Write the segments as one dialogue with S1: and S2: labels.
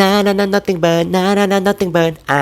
S1: นานานา nothing burn นานานา nothing burn ไอ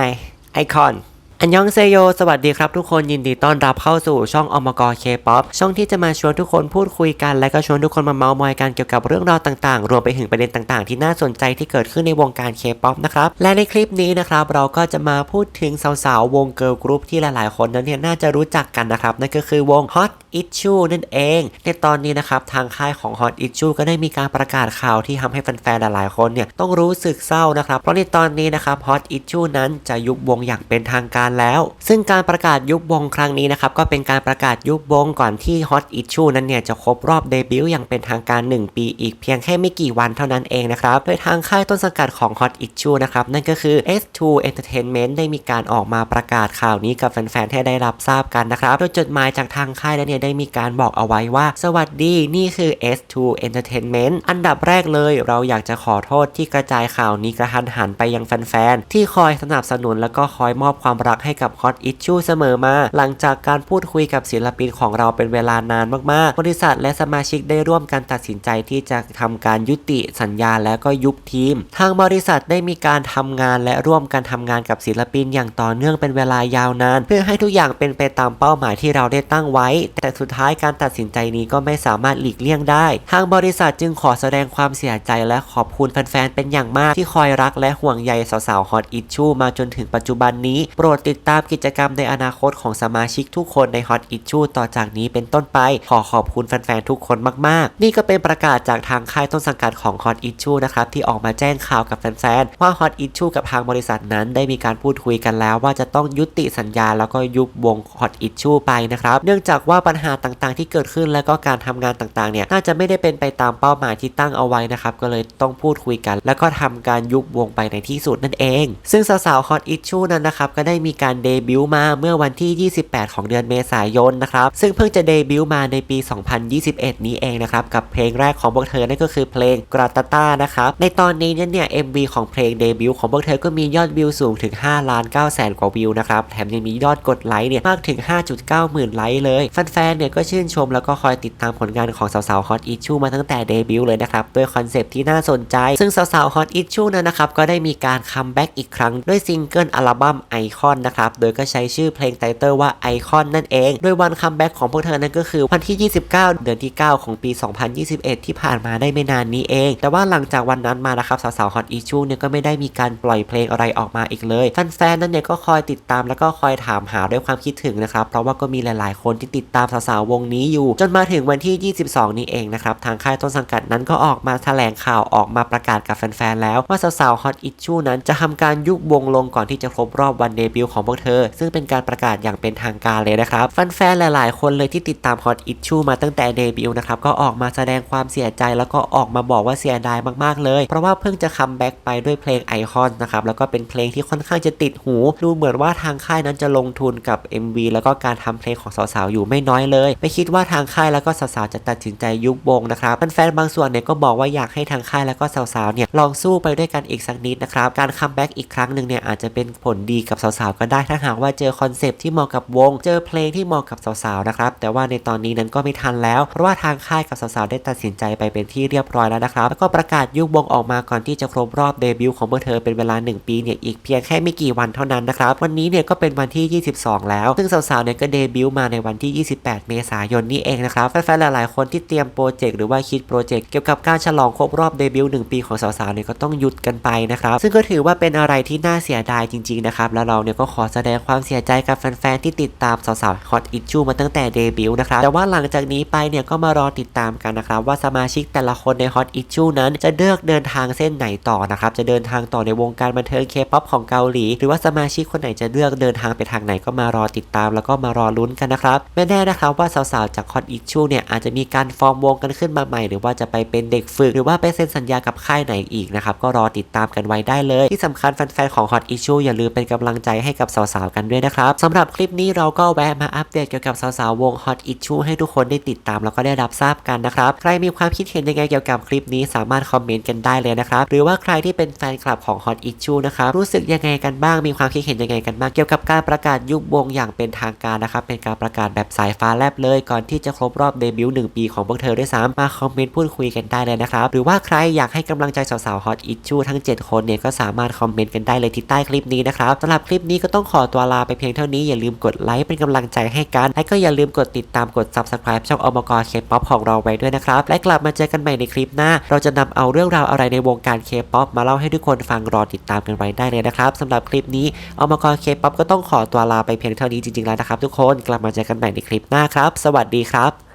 S1: ไอคอน อันยองเซโย สวัสดีครับทุกคนยินดีต้อนรับเข้าสู่ช่องอมกรเคป๊อปช่องที่จะมาชวนทุกคนพูดคุยกัน และก็ชวนทุกคนมาเมาส์มอยกันเกี่ยวกับเรื่องราวต่างๆ รวมไปถึงประเด็นต่างๆ ที่น่าสนใจที่เกิดขึ้นในวงการเคป๊อปนะครับ และในคลิปนี้นะครับเราก็จะมาพูดถึงสาวๆ วงเกิร์ลกรุ๊ปที่หลายๆ คนนั้นเนี่ยน่าจะรู้จักกันนะครับ นั่นก็คือวง Hot Issue นั่นเอง ในตอนนี้นะครับทางค่ายของ Hot Issue ก็ได้มีการประกาศข่าวที่ทำให้แฟนๆหลายๆคนเนี่ยต้องรู้สึกเศร้านะครับเพราะในตอนนี้นะครับ Hot Issue นั้นจะยุบวงอย่างเป็นทางการแล้ว ซึ่งการประกาศยุบวงครั้งนี้นะครับ ก็เป็นการประกาศยุบวงก่อนที่ Hot Issue นั้นเนี่ยจะครบรอบเดบิวต์อย่างเป็นทางการ 1 ปีอีกเพียงแค่ไม่กี่วันเท่านั้นเองนะครับ โดยทางค่ายต้นสังกัดของ Hot Issue นะครับ นั่นก็คือ S2 Entertainment ได้มีการออกมาประกาศข่าวนี้กับแฟนๆที่ได้รับทราบกันนะครับ โดยจดหมายจากทางค่ายนั้นเนี่ยได้มีการบอกเอาไว้ว่า สวัสดีนี่คือ S2 Entertainment อันดับแรกเลยเราอยากจะขอโทษที่กระจายข่าวนี้กระทันหันไปยังแฟนๆที่คอยสนับสนุนแล้วก็คอยมอบความรักให้กับ Hot Issue เสมอมา หลังจากการพูดคุยกับศิลปินของเราเป็นเวลานานมากๆ บริษัทและสมาชิกได้ร่วมกันตัดสินใจที่จะทำการยุติสัญญาแล้วก็ยุบทีม ทางบริษัทได้มีการทำงานและร่วมกันทำงานกับศิลปินอย่างต่อเนื่องเป็นเวลายาวนาน เพื่อให้ทุกอย่างเป็นไปตามเป้าหมายที่เราได้ตั้งไว้ แต่สุดท้ายการตัดสินใจนี้ก็ไม่สามารถหลีกเลี่ยงได้ ทางบริษัทจึงขอแสดงความเสียใจและขอบคุณแฟนๆเป็นอย่างมากที่คอยรักและห่วงใยสาวๆฮอตอิชชูมาจนถึงปัจจุบันนี้ โปรดติดตามกิจกรรมในอนาคตของสมาชิกทุกคนในฮอตอิชชูต่อจากนี้เป็นต้นไป ขอขอบคุณแฟนๆ ทุกคนมากๆ นี่ก็เป็นประกาศจากทางค่ายต้นสังกัดของฮอตอิชชูนะครับ ที่ออกมาแจ้งข่าวกับแฟนๆ ว่าฮอตอิชชูกับทางบริษัทนั้นได้มีการพูดคุยกันแล้วว่าจะต้องยุติสัญญาแล้วก็ยุบวงฮอตอิชชูไปนะครับ เนื่องจากว่าปัญหาต่างๆ ที่เกิดขึ้นและก็การทำงานต่างๆ เนี่ยน่าจะไม่ได้เป็นไปตามเป้าหมายที่ตั้งเอาไว้นะครับ ก็เลยต้องพูดคุยกัน แล้วก็ทำการยุบวงไปในที่สุดนั่นเอง ซึ่งสาวๆ Hot Issue นั้นนะครับก็ได้มีการเดบิวต์มาเมื่อวันที่ 28 ของเดือนเมษายนนะครับ ซึ่งเพิ่งจะเดบิวต์มาในปี 2021 นี้เองนะครับ กับเพลงแรกของพวกเธอนั่นก็คือเพลงกราตาต้านะครับ ในตอนนี้เนี่ยเนี่ย MV ของเพลงเดบิวต์ของพวกเธอก็มียอดวิวสูงถึง5ล้าน9แสนกว่าวิวนะครับ แถมยังมียอดกดไลค์เนี่ยมากถึง 5.9 หมื่นไลค์เลยแฟนๆเนี่ยก็ชื่นชมแล้วก็คอยติดตามผลงานของสาวๆ Hot Issue มาตั้งแต่เดบิวต์เลยนะครับด้วยคอนเซปต์ที่น่าสนใจ ซึ่งสาวๆ Hot Issue นั้นนะครับก็ได้มีการคัมแบ็กอีกครั้งด้วยซิงเกิลอัลบั้มไอคอนนะครับ โดยก็ใช้ชื่อเพลงไตเติลว่าไอคอนนั่นเอง โดยวันคัมแบ็กของพวกเธอนั้นก็คือวันที่ 29 เดือนที่ 9 ของปี 2021 ที่ผ่านมาได้ไม่นานนี้เอง แต่ว่าหลังจากวันนั้นมานะครับสาวๆ Hot Issue เนี่ยก็ไม่ได้มีการปล่อยเพลงอะไรออกมาอีกเลยแฟนๆนั้นเนี่ยก็คอยติดตามแล้วก็คอยถามหาด้วยความคิดถึงนะครับ เพราะว่าก็มีหลายๆ คนที่ติดตามสาวๆวงนี้อยู่ จนมาถึงวันที่ 22 นี้เองนะครับทางค่ายต้นสังกัดนั้นก็ออกมาแถลงข่าวออกมาประกาศกับแฟนๆแล้วว่าสาวๆ Hot Issue นั้นจะทำการยุบวงลงก่อนที่จะครบรอบวันเดบิวตของพวกเธอ ซึ่งเป็นการประกาศอย่างเป็นทางการเลยนะครับแฟนๆหลาย ๆ คนเลยที่ติดตาม Hot Issue มาตั้งแต่เดบิวต์นะครับก็ออกมาแสดงความเสียใจแล้วก็ออกมาบอกว่าเสียดายมากๆเลย เพราะว่าเพิ่งจะคัมแบ็กไปด้วยเพลงไอคอนนะครับแล้วก็เป็นเพลงที่ค่อนข้างจะติดหู ดูเหมือนว่าทางค่ายนั้นจะลงทุนกับ MV แล้วก็การทำเพลงของสาวๆอยู่ไม่น้อยเลย ไม่คิดว่าทางค่ายแล้วก็สาวๆจะตัดสินใจยุบวงนะครับแฟนๆบางส่วนเนี่ยก็บอกว่าอยากให้ทางค่ายแล้วก็สาวๆเนี่ยลองสู้ไปด้วยกันอีกสักนิดนะครับการคัมแบ็กอีกครั้งหนึ่งเนี่ยอาจจะเป็นผลดีกับสาวๆก็ได้ถ้าหากว่าเจอคอนเซปที่เหมาะกับวง เจอเพลงที่เหมาะกับสาวๆนะครับแต่ว่าในตอนนี้นั้นก็ไม่ทันแล้ว เพราะว่าทางค่ายกับสาวๆได้ตัดสินใจไปเป็นที่เรียบร้อยแล้วนะครับแล้วก็ประกาศยุบวงออกมาก่อนที่จะครบรอบเดบิวต์ของพวกเธอเป็นเวลา 1 ปีเนี่ยอีกเพียงแค่ไม่กี่วันเท่านั้นนะครับวันนี้เนี่ยก็เป็นวันที่ 22 แล้ว ซึ่งสาวๆเนี่ยก็เดบิวต์มาในวันที่ 28 เมษายนนี้เองนะครับแฟนๆหลายๆคนที่เตรียมโปรเจกต์หรือว่าคิดโปรเจกต์เกี่ยวกับการฉลองครบรอบเดบิวต์1ปีของสาวๆเนี่ยก็ต้องหยุดกันไปนะครับซึ่งก็ถือว่าเป็นอะไรที่น่าเสียดายจริงๆนะครับแล้วเราเนี่ยก็ขอแสดงความเสียใจกับแฟนๆที่ติดตามสาวๆ Hot Issue มาตั้งแต่เดบิวต์นะครับแต่ว่าหลังจากนี้ไปเนี่ยก็มารอติดตามกันนะครับว่าสมาชิกแต่ละคนใน Hot Issue นั้นจะเลือกเดินทางเส้นไหนต่อนะครับจะเดินทางต่อในวงการบันเทิงเคป๊อปของเกาหลี หรือว่าสมาชิกคนไหนจะเลือกเดินทางไปทางไหนก็มารอติดตามแล้วก็มารอลุ้นกันนะครับไม่แน่นะครับว่าสาวๆจาก Hot Issue เนี่ยอาจจะมีการฟอร์มวงกันขึ้นมาใหม่ หรือว่าจะไปเป็นเด็กฝึก หรือว่าไปเซ็นสัญญากับค่ายไหนอีกนะครับก็รอติดตามกันไว้ได้เลย ที่สำคัญแฟนๆของ Hot Issue อย่าลืมเป็นกำลังใจให้กับกับสาวๆกันด้วยนะครับสำหรับคลิปนี้เราก็แวะมาอัปเดตเกี่ยวกับสาวๆวง Hot Issue ให้ทุกคนได้ติดตามแล้วก็ได้รับทราบกันนะครับ ใครมีความคิดเห็นยังไงเกี่ยวกับคลิปนี้สามารถคอมเมนต์กันได้เลยนะครับ หรือว่าใครที่เป็นแฟนคลับของ Hot Issue นะครับรู้สึกยังไงกันบ้างมีความคิดเห็นยังไงกันบ้างเกี่ยวกับการประกาศยุบวงอย่างเป็นทางการนะครับเป็นการประกาศแบบสายฟ้าแลบเลยก่อนที่จะครบรอบเดบิวต์หนึ่งปีของพวกเธอด้วยซ้ำมาคอมเมนต์พูดคุยกันได้เลยนะครับหรือว่าใครอยากให้กำลังใจสาวๆ Hot Issue ทั้ง 7 คนเนี่ยก็สามารถคอมเมนต์กันได้เลยที่ใต้คลิปนี้นะครับสำหรับคลิปนี้ก็ต้องขอตัวลาไปเพียงเท่านี้อย่าลืมกดไลค์เป็นกำลังใจให้กัน และก็อย่าลืมกดติดตามกด Subscribe ช่องอมกรเคป๊อปของเราไว้ด้วยนะครับ และกลับมาเจอกันใหม่ในคลิปหน้า เราจะนำเอาเรื่องราวอะไรในวงการเคป๊อปมาเล่าให้ทุกคนฟังรอติดตามกันไว้ได้เลยนะครับสำหรับคลิปนี้อมกรเคป๊อปก็ต้องขอตัวลาไปเพียงเท่านี้จริงๆแล้วนะครับทุกคนกลับมาเจอกันใหม่ในคลิปหน้าครับ สวัสดีครับ